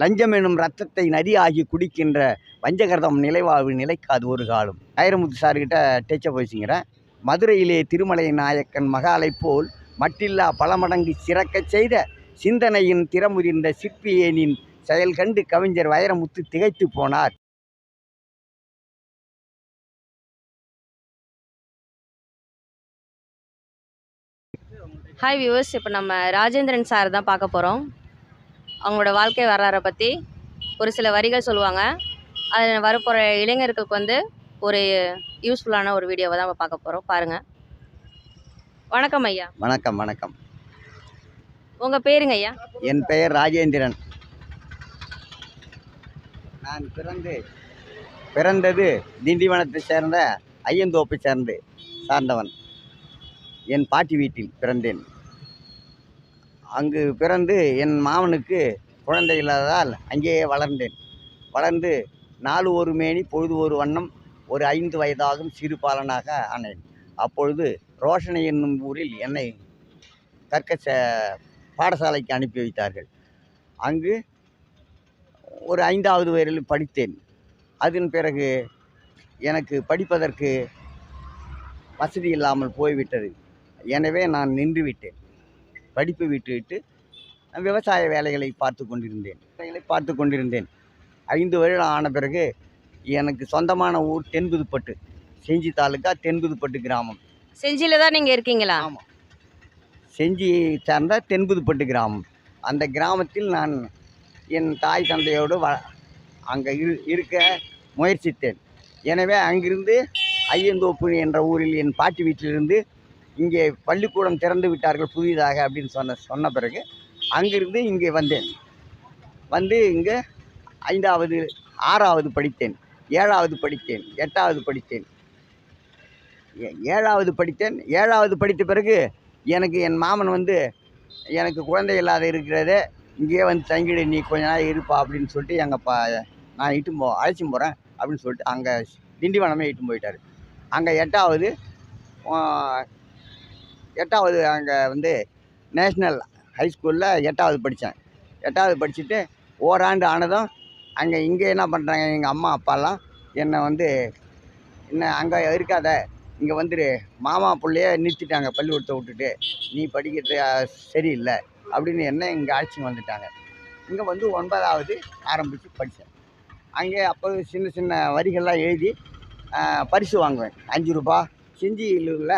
லஞ்சம் எனும் ரத்தத்தை நரியாகி குடிக்கின்ற வஞ்சகர்தம் நிலைவாழ்வு நிலைக்காது ஒரு காலம். ஐரமுத்து சார்கிட்ட டேச்ச போயிச்சுங்கிறேன் மதுரையிலே திருமலை நாயக்கன் மகாலை போல் மட்டில்லா பல மடங்கு சிறக்கச் செய்த சிந்தனையின் திறமுதிர்ந்த சிற்பியேனின் செயல் கண்டு கவிஞர் வைரமுத்து திகைத்து போனார். ஹாய் வியூவர்ஸ் இப்போ நம்ம ராஜேந்திரன் சார் தான் பார்க்க போகிறோம் அவங்களோட வாழ்க்கை வரலாறை பற்றி ஒரு சில வரிகள் சொல்லுவாங்க. அதில் வரப்போகிற இளைஞர்களுக்கு வந்து ஒரு யூஸ்ஃபுல்லான ஒரு வீடியோவை தான் பார்க்க போகிறோம் பாருங்கள் வணக்கம் ஐயா. வணக்கம் வணக்கம். உங்கள் பேருங்க ஐயா? என் பெயர் ராஜேந்திரன். நான் பிறந்து பிறந்தது திண்டிவனத்தை சேர்ந்த ஐயந்தோப்பை சேர்ந்து சார்ந்தவன். என் பாட்டி வீட்டில் பிறந்தேன். அங்கு பிறந்து என் மாமனுக்கு குழந்தை இல்லாததால் அங்கேயே வளர்ந்தேன். வளர்ந்து நாலு ஒரு மேனி பொழுது ஒரு வண்ணம் ஒரு ஐந்து வயதாகும் சிறு பாலனாக ஆனேன். அப்பொழுது ரோஷனை என்னும் ஊரில் என்னை கற்க ச- பாடசாலைக்கு அனுப்பி வைத்தார்கள். அங்கு ஒரு ஐந்தாவது வயதில் படித்தேன். அதன் பிறகு எனக்கு படிப்பதற்கு வசதி இல்லாமல் போய்விட்டது. எனவே நான் நின்றுவிட்டேன். படிப்பு விட்டுவிட்டு விவசாய வேலைகளை பார்த்து கொண்டிருந்தேன். வேலைகளை பார்த்து கொண்டிருந்தேன். ஐந்து வருடம் ஆன பிறகு எனக்கு சொந்தமான ஊர் தென்புதுப்பட்டு செஞ்சி தாலுக்கா தென்புதுப்பட்டு கிராமம். செஞ்சியில் தான் நீங்கள் இருக்கீங்களா? ஆமாம் செஞ்சியை சார்ந்த தென்புதுப்பட்டு கிராமம். அந்த கிராமத்தில் நான் என் தாய் தந்தையோடு வ அங்கே இரு இருக்க முயற்சித்தேன். எனவே அங்கிருந்து ஐயந்தோப்பு என்ற ஊரில் என் பாட்டி வீட்டிலிருந்து இங்கே பள்ளிக்கூடம் திறந்து விட்டார்கள் புதிதாக அப்படின்னு சொன்ன சொன்ன பிறகு அங்கிருந்து இங்கே வந்தேன். வந்து இங்கே ஐந்தாவது ஆறாவது படித்தேன் ஏழாவது படித்தேன் எட்டாவது படித்தேன். ஏ- ஏழாவது படித்தேன். ஏழாவது படித்த பிறகு எனக்கு என் மாமன் வந்து எனக்கு குழந்தை இல்லாத இருக்கிறதே இங்கேயே வந்து தங்கிடு நீ கொஞ்ச நாள் இருப்பா அப்படின்னு சொல்லிட்டு எங்கள் பா நான் இட்டு போ அழைச்சின்னு போகிறேன் அப்படின்னு சொல்லிட்டு அங்கே திண்டிவனமே இட்டு போயிட்டார். அங்கே எட்டாவது எட்டாவது அங்கே வந்து நேஷ்னல் ஹைஸ்கூலில் எட்டாவது படித்தேன் எட்டாவது படிச்சுட்டு ஓராண்டு ஆனதும் அங்கே இங்கே என்ன பண்ணுறாங்க எங்கள் அம்மா அப்பாலாம் என்னை வந்து என்ன அங்கே இருக்காத இங்கே வந்துடு மாமா பிள்ளைய நிறுத்திட்டாங்க பள்ளிக்கூடத்தை விட்டுட்டு. நீ படிக்கிறது சரியில்லை. அப்படின்னு என்ன இங்கே அழைச்சின்னு வந்துட்டாங்க. இங்கே வந்து ஒன்பதாவது ஆரம்பித்து படித்தேன் அங்கே அப்போ சின்ன சின்ன வரிகள்லாம் எழுதி பரிசு வாங்குவேன். அஞ்சு ரூபா. செஞ்சியில் உள்ள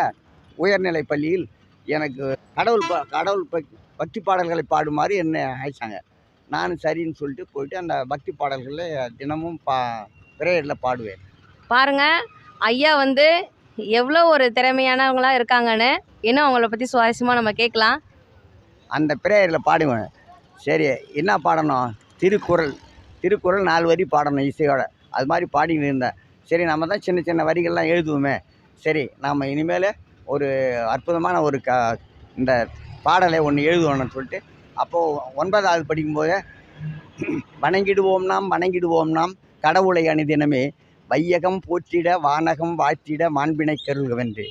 உயர்நிலை பள்ளியில் எனக்கு கடவுள் ப கடவுள் பக்- பக்தி பாடல்களை பாடுமாறு என்னை அழைச்சாங்க. நானும் சரின்னு சொல்லிட்டு போயிட்டு அந்த பக்தி பாடல்களை தினமும் பா பிரேயரில் பாடுவேன். பாருங்க ஐயா வந்து எவ்வளோ ஒரு திறமையானவங்களா இருக்காங்கன்னு இன்னும் அவங்கள பற்றி சுவாரஸ்யமாக நம்ம கேட்கலாம். அந்த பிரேயரில் பாடுவேன். சரி என்ன பாடணும்? திருக்குறள். திருக்குறள் நாலு வரி பாடணும் இசையோட. அது மாதிரி பாடின்னு இருந்தேன். சரி நம்ம தான் சின்ன சின்ன வரிகள்லாம் எழுதுவோமே. சரி நாம் இனிமேல் ஒரு அற்புதமான ஒரு க இந்த பாடலை ஒன்று எழுதுவோம்னு சொல்லிட்டு அப்போது ஒன்பதாவது படிக்கும்போது வணங்கிடுவோம் நாம் வணங்கிடுவோம் நாம் கடவுளை அணிதினமே வையகம் போற்றிட வானகம் வாழ்த்திட மாண்பினை கருள்கவென்று.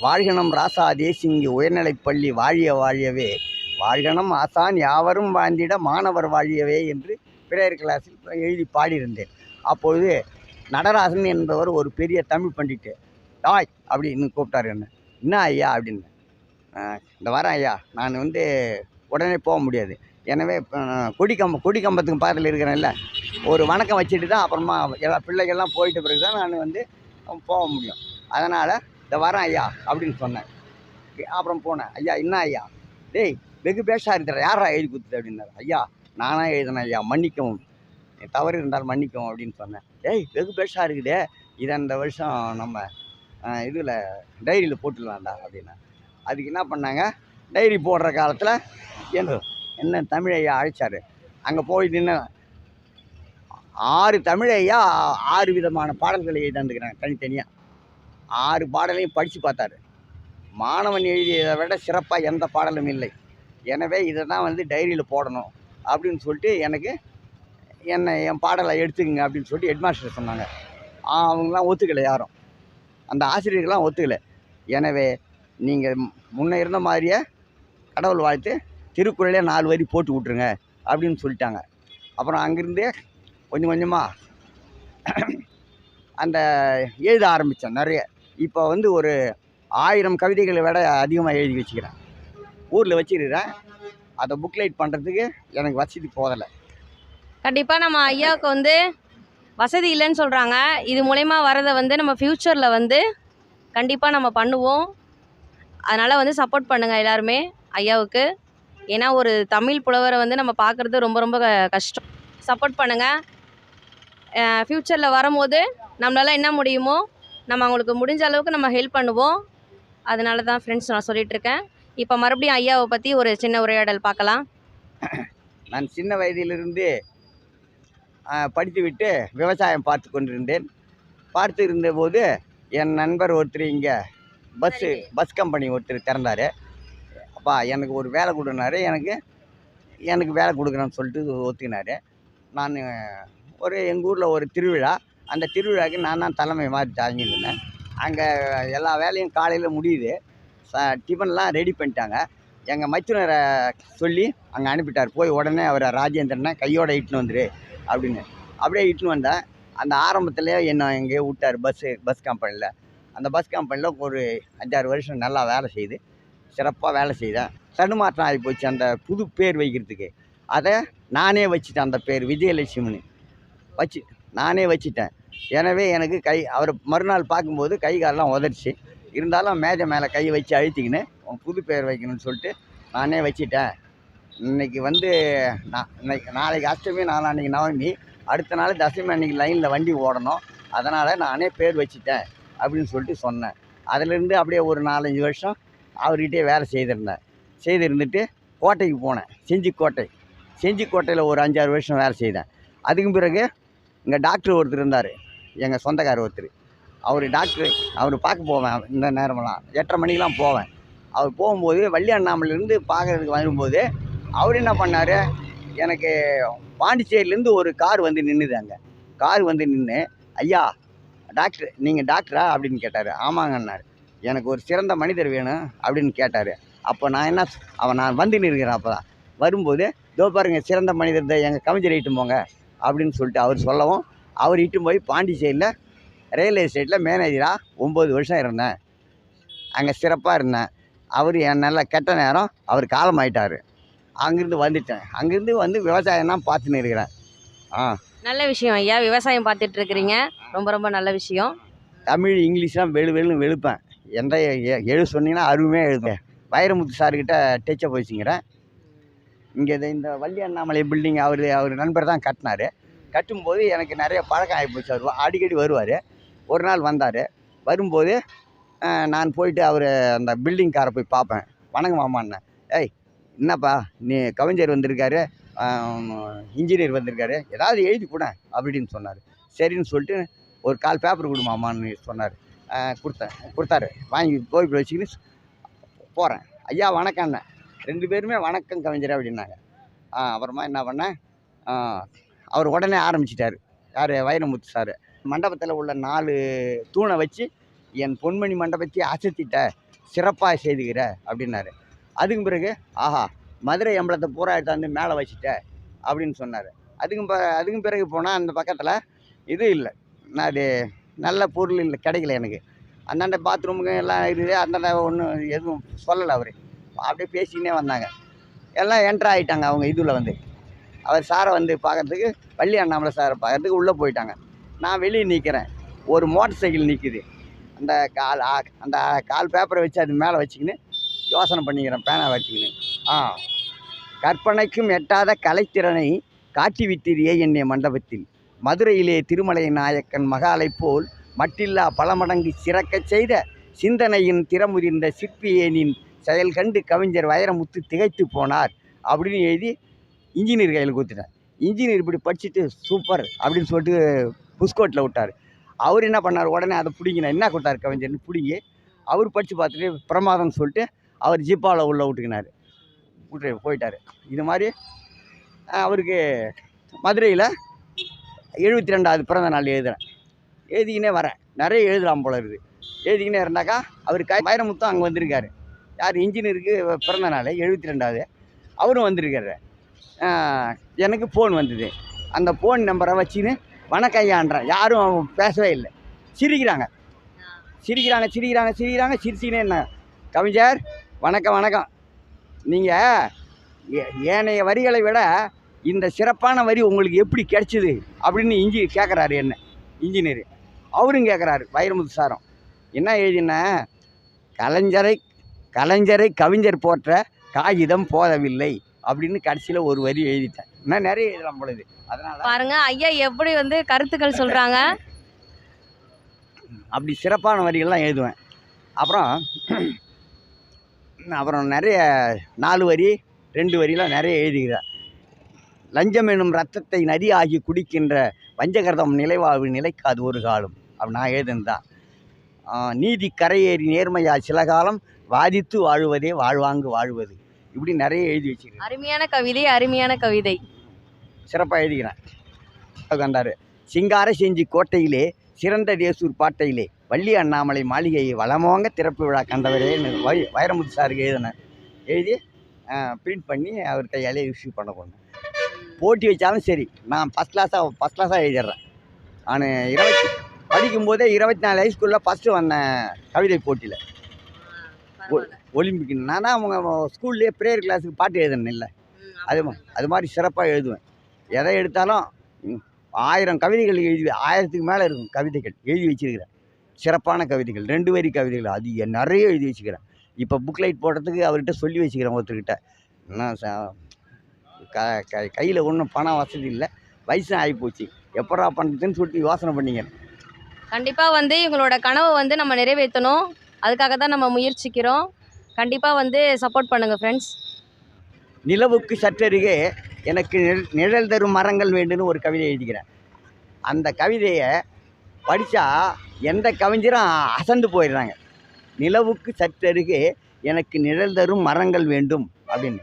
வாழ்கணம் ராசா தேசிங்கி உயர்நிலைப் பள்ளி வாழிய வாழியவே வாழ்கணம் ஆசான் யாவரும் வாழ்ந்திட மாணவர் வாழியவே என்று பிரேயர் கிளாஸில் எழுதி பாடியிருந்தேன். அப்பொழுது நடராசன் என்பவர் ஒரு பெரிய தமிழ் பண்டிட்டு டாய் அப்படின்னு கூப்பிட்டாரு என்ன. என்ன ஐயா அப்படின்னு. இந்த வரேன் ஐயா நான் வந்து உடனே போக முடியாது. எனவே கொடிக்கம்ப கொடிக்கம்பத்துக்கு பக்கத்தில் இருக்கிறேன்ல ஒரு வணக்கம் வச்சுட்டு தான் அப்புறமா எல்லா பிள்ளைகள்லாம் போயிட்ட பிறகு தான் நான் வந்து போக முடியும். அதனால் இந்த வரேன் ஐயா அப்படின்னு சொன்னேன். அப்புறம் போனேன். ஐயா என்ன ஐயா? டேய் வெகு பேஷா இருக்கிற யாரா எழுதி கொடுத்தது அப்படின்னாரு. ஐயா நானாக எழுதினேன் ஐயா மன்னிக்கவும். தவறு இருந்தால் மன்னிக்கவும் அப்படின்னு சொன்னேன். டேய் வெகு பேஷா இருக்குதே. இதை இந்த வருஷம் நம்ம இதில் டைரியில் போட்டுடலாம்டா அப்படின்னா. அதுக்கு என்ன பண்ணாங்க? டைரி போடுற காலத்தில் என்ன என்ன தமிழையா அழைச்சார் அழைச்சாரு. அங்கே போய் நின்று ஆறு தமிழையா ஆறு விதமான பாடல்களை எழுதிருக்கிறாங்க தனித்தனியாக ஆறு பாடலையும் படித்து பார்த்தாரு. மாணவன் எழுதியதை விட சிறப்பாக எந்த பாடலும் இல்லை. எனவே இதை தான் வந்து டைரியில் போடணும் அப்படின்னு சொல்லிட்டு எனக்கு என்னை என் பாடலை எடுத்துக்கங்க அப்படின்னு சொல்லிட்டு ஹெட்மாஸ்டர் சொன்னாங்க. அவங்களாம் ஒத்துக்கலை யாரும். அந்த ஆசிரியர்கள்லாம் ஒத்துக்கலை. எனவே நீங்கள் முன்னே இருந்த மாதிரியே கடவுள் வாழ்த்து திருக்குறளே நாலு வரி போட்டு விட்ருங்க அப்படின்னு சொல்லிட்டாங்க. அப்புறம் அங்கேருந்து கொஞ்சம் கொஞ்சமாக அந்த எழுத ஆரம்பித்தேன் நிறைய. இப்போ வந்து ஒரு ஆயிரம் கவிதைகளை விட அதிகமாக எழுதி வச்சுக்கிறேன். ஊரில் வச்சுருக்கிறேன் அதை புக்லைட் பண்ணுறதுக்கு எனக்கு வசதி போதலை கண்டிப்பாக நம்ம ஐயாவுக்கு வந்து வசதி இல்லைன்னு சொல்கிறாங்க இது மூலயமா வரதை வந்து நம்ம ஃப்யூச்சரில் வந்து கண்டிப்பாக நம்ம பண்ணுவோம். அதனால் வந்து சப்போர்ட் பண்ணுங்கள் எல்லாருமே ஐயாவுக்கு. ஏன்னா ஒரு தமிழ் புலவரை வந்து நம்ம பார்க்குறது ரொம்ப ரொம்ப க- கஷ்டம். சப்போர்ட் பண்ணுங்கள் ஃப்யூச்சரில் வரும்போது நம்மளால் என்ன முடியுமோ நம்ம அவங்களுக்கு முடிஞ்ச அளவுக்கு நம்ம ஹெல்ப் பண்ணுவோம். அதனால தான் ஃப்ரெண்ட்ஸ் நான் சொல்லிகிட்ருக்கேன் இப்போ மறுபடியும் ஐயாவை பற்றி ஒரு சின்ன உரையாடல் பார்க்கலாம். நான் சின்ன வயதிலிருந்து படித்துவிட்டு விவசாயம் பார்த்து கொண்டிருந்தேன். பார்த்து இருந்தபோது என் நண்பர் ஒருத்தர் இங்கே பஸ்ஸு பஸ் கம்பெனி ஒருத்தர் திறந்தார். அப்பா எனக்கு ஒரு வேலை கொடுனாரு. எனக்கு எனக்கு வேலை கொடுக்குறேன்னு சொல்லிட்டு ஒத்துக்கினாரு நான் ஒரு எங்கள் ஊரில் ஒரு திருவிழா. அந்த திருவிழாவுக்கு நான் தான் தலைமை மாதிரி தாங்கியிருந்தேன். அங்கே எல்லா வேலையும் காலையில் முடியுது. ச டிஃபன்லாம் ரெடி பண்ணிட்டாங்க. எங்கள் மைத்துனரை சொல்லி அங்கே அனுப்பிட்டார். போய் உடனே அவரை ராஜேந்திரனை கையோட இட்டுன்னு வந்துரு. அப்படின்னு. அப்படியே இட்டுன்னு வந்தேன் அந்த ஆரம்பத்துலேயே என்னை எங்கேயோ விட்டார் பஸ்ஸு பஸ் கம்பெனியில் அந்த பஸ் கம்பெனியில் ஒரு அஞ்சாறு வருஷம் நல்லா வேலை செய்து சிறப்பாக வேலை செய்தேன் தடுமாற்றம் ஆகி போச்சு அந்த புது பேர் வைக்கிறதுக்கு. அதை நானே வச்சுட்டேன் அந்த பேர் விஜயலட்சுமின்னு. வச்சு நானே வச்சுட்டேன். எனவே எனக்கு கை அவரை மறுநாள் பார்க்கும்போது கை காலெலாம் உதறிச்சு. இருந்தாலும் மேஜை மேலே கை வச்சு அழுத்திக்கின்னு உன் புது பேர் வைக்கணும்னு சொல்லிட்டு நானே வச்சுட்டேன். இன்னைக்கு வந்து நான் இன்னைக்கு நாளைக்கு அஷ்டமி நாளான்னைக்கு நவமி. அடுத்த நாள் தசமி அன்னைக்கு லைனில் வண்டி ஓடணும். அதனால் நானே பேர் வச்சிட்டேன் அப்படின்னு சொல்லிட்டு சொன்னேன். அதிலிருந்து அப்படியே ஒரு நாலஞ்சு வருஷம் அவர்கிட்டே வேலை செய்திருந்தேன். செய்திருந்துட்டு கோட்டைக்கு போனேன். செஞ்சிக்கோட்டை செஞ்சிக்கோட்டையில் ஒரு அஞ்சாறு வருஷம் வேலை செய்தேன். அதுக்கு பிறகு இங்கே டாக்டர் ஒருத்தர் இருந்தார். எங்கள் சொந்தக்காரர் ஒருத்தர். அவர் டாக்டர் அவர் பார்க்க போவேன் இந்த நேரமெல்லாம். எட்டரை மணிக்கெலாம் போவேன். அவர் போகும்போது வள்ளி அண்ணாமலேருந்து பார்க்கறதுக்கு வரும்போது அவர் என்ன பண்ணார்? எனக்கு பாண்டிச்சேரியிலேருந்து ஒரு கார் வந்து நின்றுது அங்கே. கார் வந்து நின்று ஐயா டாக்டர் நீங்கள் டாக்டரா? அப்படின்னு கேட்டார். ஆமாங்கன்னார். எனக்கு ஒரு சிறந்த மனிதர் வேணும் அப்படின்னு கேட்டார். அப்போ நான் என்ன அவன் நான் வந்து நிற்கிறேன் அப்போ தான் வரும்போது இதோ பாருங்க சிறந்த மனிதர் தான் எங்கள் கவிஞர் இட்டு போங்க அப்படின்னு சொல்லிட்டு அவர் சொல்லவும் அவர் இட்டு போய் பாண்டிச்சேரியில் ரயில்வே எஸ்டேட்டில் மேனேஜராக ஒம்பது வருஷம் இருந்தேன். அங்கே சிறப்பாக இருந்தேன். அவர் என் நல்ல கெட்ட நேரம் அவர் காலமாயிட்டார். அங்கேருந்து வந்துட்டேன். அங்கேருந்து வந்து விவசாயம் தான் பார்த்துன்னு இருக்கிறேன். ஆ. நல்ல விஷயம் ஐயா. விவசாயம் பார்த்துட்டு இருக்கிறீங்க. ரொம்ப ரொம்ப நல்ல விஷயம். தமிழ் இங்கிலீஷ்லாம் வெளு வெளுன்னு வெளுப்பேன். எந்த எ- எழுத சொன்னீங்கன்னா அருமையாக எழுதுவேன் வைரமுத்து சார்கிட்ட டச்சப் வச்சுங்கிறேன் இங்கே இந்த வள்ளி அண்ணாமலை பில்டிங் அவர் அவர் நண்பர் தான் கட்டினார். கட்டும்போது எனக்கு நிறைய பழக்கம் ஆகிப்போச்சு அவர் அடிக்கடி வருவார். ஒரு நாள் வந்தார். வரும்போது நான் போயிட்டு அவர் அந்த பில்டிங்காரை போய் பார்ப்பேன். வணக்கம் மாமான்னேன் ஏய் என்னப்பா நீ கவிஞர் வந்திருக்காரு இன்ஜினியர் வந்திருக்காரு ஏதாவது எழுதி கூட அப்படின்னு சொன்னார். சரின்னு சொல்லிட்டு ஒரு கால் பேப்பர் கொடுமாமான்னு சொன்னார். கொடுத்தேன். கொடுத்தாரு. வாங்கி கோவில் வச்சுக்கின்னு போகிறேன் ஐயா வணக்கம்ண்ணே ரெண்டு பேருமே வணக்கம் கவிஞர் அப்படின்னாங்க. அப்புறமா என்ன பண்ணேன் அவர் உடனே ஆரம்பிச்சிட்டார். யார்? வைரமுத்து சார். மண்டபத்தில் உள்ள நாலு தூணை வச்சு என் பொன்மணி மண்டபத்தை அசத்திட்ட சிறப்பாக செய்துகிற அப்படின்னாரு. அதுக்கு பிறகு ஆஹா மதுரை எம்பளத்தை பூரா எடுத்தாந்து மேலே வச்சுட்ட அப்படின்னு சொன்னார். அதுக்கும் ப அதுக்கும் பிறகு போனால் அந்த பக்கத்தில் இது இல்லை. நான் அது நல்ல பொருள் இல்லை கிடைக்கல எனக்கு. அந்தாண்ட பாத்ரூமுக்கு எல்லாம் இருக்குது அந்தாண்ட ஒன்றும் எதுவும் சொல்லலை அவர். அப்படியே பேசிக்கினே வந்தாங்க. எல்லாம் என்ட்ரு ஆகிட்டாங்க அவங்க இதில் வந்து. அவர் சாரை வந்து பார்க்கறதுக்கு வள்ளி அண்ணாமலை சாரை பார்க்குறதுக்கு உள்ளே போயிட்டாங்க. நான் வெளியே நிற்கிறேன் ஒரு மோட்டர் சைக்கிள் நிற்குது அந்த கால் ஆ- அந்த கால் பேப்பரை வச்சு அது மேலே வச்சுக்கின்னு யோசனை பண்ணிக்கிறேன் பேனா வச்சுக்கின்னு. ஆ. கற்பனைக்கும் எட்டாத கலைத்திறனை காட்டிவிட்டீரியே என்னை மண்டபத்தில். மதுரையிலே திருமலை நாயக்கன் மகாலை போல் மட்டில்லா பல மடங்கு சிறக்கச் செய்த சிந்தனையின் திறமுதிர்ந்த சிற்பியேனின் செயல் கண்டு கவிஞர் வைரமுத்து திகைத்து போனார் அப்படின்னு எழுதி இன்ஜினியர் கையில் கொடுத்துட்டேன் இன்ஜினியர் இப்படி படிச்சுட்டு சூப்பர் அப்படின்னு சொல்லிட்டு புஸ்கோட்டில் விட்டார். அவர் என்ன பண்ணார்? உடனே அதை பிடிங்கின என்ன கொடுத்தாரு கவிஞர்னு பிடிங்கி அவர் படித்து பார்த்துட்டு பிரமாதம்னு சொல்லிட்டு அவர் ஜிப்பாவில் உள்ளே விட்டுக்கினார் விட்டு போயிட்டார். இது மாதிரி அவருக்கு மதுரையில் எழுபத்தி ரெண்டாவது பிறந்த நாள் எழுதுகிறேன் எழுதிக்கினே வரேன். நிறைய எழுதலாம் போல இருக்குது. எழுதிக்கினே இருந்தாக்கா அவர் கை வைரமுத்தும் அங்கே வந்திருக்காரு. யார் இன்ஜினியருக்கு பிறந்த நாள் எழுபத்தி ரெண்டாவது. அவரும் வந்திருக்காரு. எனக்கு ஃபோன் வந்தது. அந்த ஃபோன் நம்பரை வச்சுன்னு வணக்கம் யாரும் பேசவே இல்லை. சிரிக்கிறாங்க. சிரிக்கிறாங்க சிரிக்கிறாங்க சிரிக்கிறாங்க. சிரிச்சினே என்ன கவிஞர் வணக்கம் வணக்கம். நீங்கள் ஏனைய வரிகளை விட இந்த சிறப்பான வரி உங்களுக்கு எப்படி கிடைச்சிது அப்படின்னு இன்ஜி கேட்குறாரு என்ன? இன்ஜினியர். அவரும் கேட்குறாரு வைரமுத்து சாரம். என்ன எழுதின? கலைஞரை கலைஞரை கவிஞர் போற்ற காகிதம் போதவில்லை அப்படின்னு கடைசியில் ஒரு வரி எழுதிட்டேன் இன்னும் நிறைய எழுதலாம் பொழுது அதனால் பாருங்க ஐயா எப்படி வந்து கருத்துக்கள் சொல்றாங்க? அப்படி சிறப்பான வரிகள்லாம் எழுதுவேன். அப்புறம் அப்புறம் நிறைய நாலு வரி ரெண்டு வரிலாம் நிறைய எழுதுகிறேன். லஞ்சம் எனும் ரத்தத்தை நதி ஆகி குடிக்கின்ற வஞ்சகர்தம் நிலைவாழ்வு நிலைக்காது ஒரு காலம். அப்படி நான் எழுதுனதுதான் ஆஹ் நீதி கரையேறி நேர்மையா சில காலம் வாதித்து வாழ்வதே வாழ்வாங்கு வாழ்வது. இப்படி நிறைய எழுதி வச்சுக்கிறேன் அருமையான கவிதை அருமையான கவிதை. சிறப்பாக எழுதிக்கிறேன் கண்டாரு. சிங்கார செஞ்சி கோட்டையிலே சிறந்த தேசூர் பாட்டையிலே வள்ளி அண்ணாமலை மாளிகையை வளமோங்க திறப்பு விழா கண்டவரேன்னு வை வைரமுத்து சாருக்கு எழுதினேன் எழுதி பிரிண்ட் பண்ணி அவர் கையாலே இஷ்யூ பண்ண போனேன். போட்டி வச்சாலும் சரி நான் ஃபஸ்ட் கிளாஸாக ஃபஸ்ட் கிளாஸாக எழுதிடுறேன். நான் இருபத்தி படிக்கும்போதே இருபத்தி நாலு ஹைஸ்கூலில் ஃபஸ்ட்டு வந்தேன் கவிதை போட்டியில். ஒலிம்பிக் நான் அவங்க ஸ்கூல்லேயே ப்ரேயர் கிளாஸுக்கு பாட்டு எழுதுனேன் இல்லை. அது அது மாதிரி சிறப்பாக எழுதுவேன். எதை எடுத்தாலும் ஆயிரம் கவிதைகள் எழுதி ஆயிரத்துக்கு மேலே இருக்கும் கவிதைகள் எழுதி வச்சிருக்கிறேன். சிறப்பான கவிதைகள் ரெண்டு வரி கவிதைகள் அது நிறைய எழுதி வச்சுக்கிறேன். இப்போ புக் லைட் போடுறதுக்கு அவர்கிட்ட சொல்லி வச்சுக்கிறேன் ஒருத்தர்கிட்ட. ச க க கையில் ஒன்றும் பணம் வசதி இல்லை. வயசு ஆகிப்போச்சு எப்படா பண்ணுறதுன்னு சொல்லிட்டு யோசனை பண்ணிங்க. கண்டிப்பா வந்து இவங்களோட கனவை வந்து நம்ம நிறைவேற்றணும். அதுக்காக தான் நம்ம முயற்சிக்கிறோம். கண்டிப்பா வந்து சப்போர்ட் பண்ணுங்க ஃப்ரெண்ட்ஸ் நிலவுக்கு சற்றருகே எனக்கு நிழல் தரும் மரங்கள் வேண்டும்னு ஒரு கவிதை எழுதிக்கிறேன். அந்த கவிதையை படித்தா எந்த கவிஞரும் அசந்து போயிடுறாங்க. நிலவுக்கு சற்றருகே எனக்கு நிழல் தரும் மரங்கள் வேண்டும் அப்படின்னு.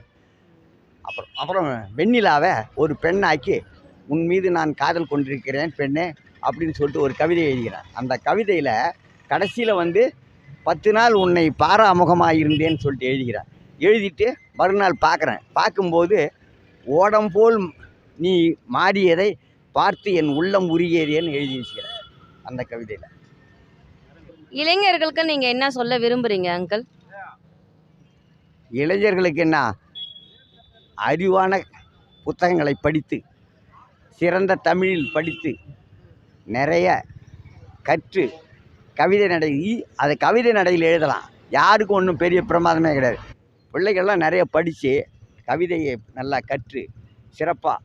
அப்புறம் அப்புறம் வெண்ணிலாவை ஒரு பெண்ணாக்கி உன் மீது நான் காதல் கொண்டிருக்கிறேன் பெண்ணே அப்படின்னு சொல்லிட்டு ஒரு கவிதை எழுதுகிறேன் அந்த கவிதையில் கடைசியில் வந்து பத்து நாள் உன்னை பாராமுகமாக இருந்தேன்னு சொல்லிட்டு எழுதுகிறேன் எழுதிட்டு மறுநாள் பார்க்குறேன் பார்க்கும்போது ஓடம் போல் நீ மாறியதை பார்த்து என் உள்ளம் உருகியதேன்னு எழுதி வச்சுக்கிறேன். அந்த கவிதையில். இளைஞர்களுக்கு நீங்க என்ன சொல்ல விரும்புறீங்க அங்கிள் இளைஞர்களுக்கு என்ன? அறிவான புத்தகங்களை படித்து சிறந்த தமிழில் படித்து நிறைய கற்று கவிதை நடை அதை கவிதை நடையில் எழுதலாம். யாருக்கும் ஒன்றும் பெரிய பிரமாதமே கிடையாது. பிள்ளைகள்லாம் நிறைய படித்து கவிதையை நல்லா கற்று சிறப்பாக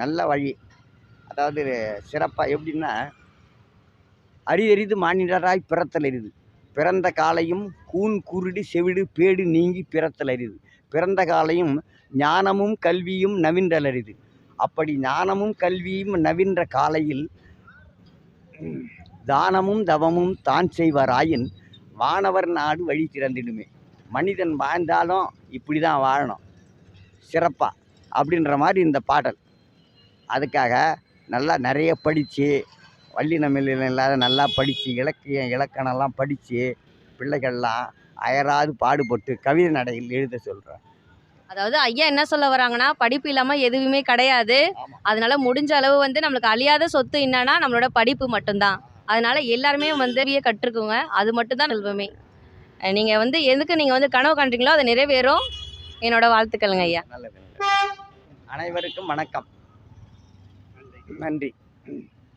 நல்ல வழி அதாவது சிறப்பாக எப்படின்னா அரியறிது மானிடராய் பிறத்தல் அரிது பிறந்த காலையும் கூன் குருடி செவிடு பேடு நீங்கி பிறத்தல் அரிது பிறந்த காலையும் ஞானமும் கல்வியும் நவின்றல் அரிது அப்படி ஞானமும் கல்வியும் நவின்ற காலையில் தானமும் தவமும் தான் செய்வாராயின் வானவர் நாடு வழி திறந்திடுமே. மனிதன் வாழ்ந்தாலும் இப்படி தான் வாழணும். சிறப்பாக அப்படின்ற மாதிரி இந்த பாடல். அதுக்காக நல்லா நிறைய படித்து வள்ளி நமிழில் இல்லாத நல்லா படித்து இலக்கியம் இலக்கணம்லாம் படித்து பிள்ளைகள்லாம் அயராது பாடுபட்டு கவிதை நடையில் எழுத சொல்கிறேன் அதாவது ஐயா என்ன சொல்ல வராங்கன்னா படிப்பு இல்லாம எதுவுமே கிடையாது. அதனால முடிஞ்ச அளவு வந்து நம்மளுக்கு அழியாத சொத்து என்னன்னா நம்மளோட படிப்பு மட்டும்தான். அதனால எல்லாருமே வந்து கற்றுக்குங்க. அது மட்டும்தான் செல்வமே. அஹ் நீங்க வந்து எதுக்கு நீங்க வந்து கனவு காண்றீங்களோ அது நிறைவேறும். என்னோட வாழ்த்துக்கள்ங்க ஐயா. நல்லது. அனைவருக்கும் வணக்கம். நன்றி.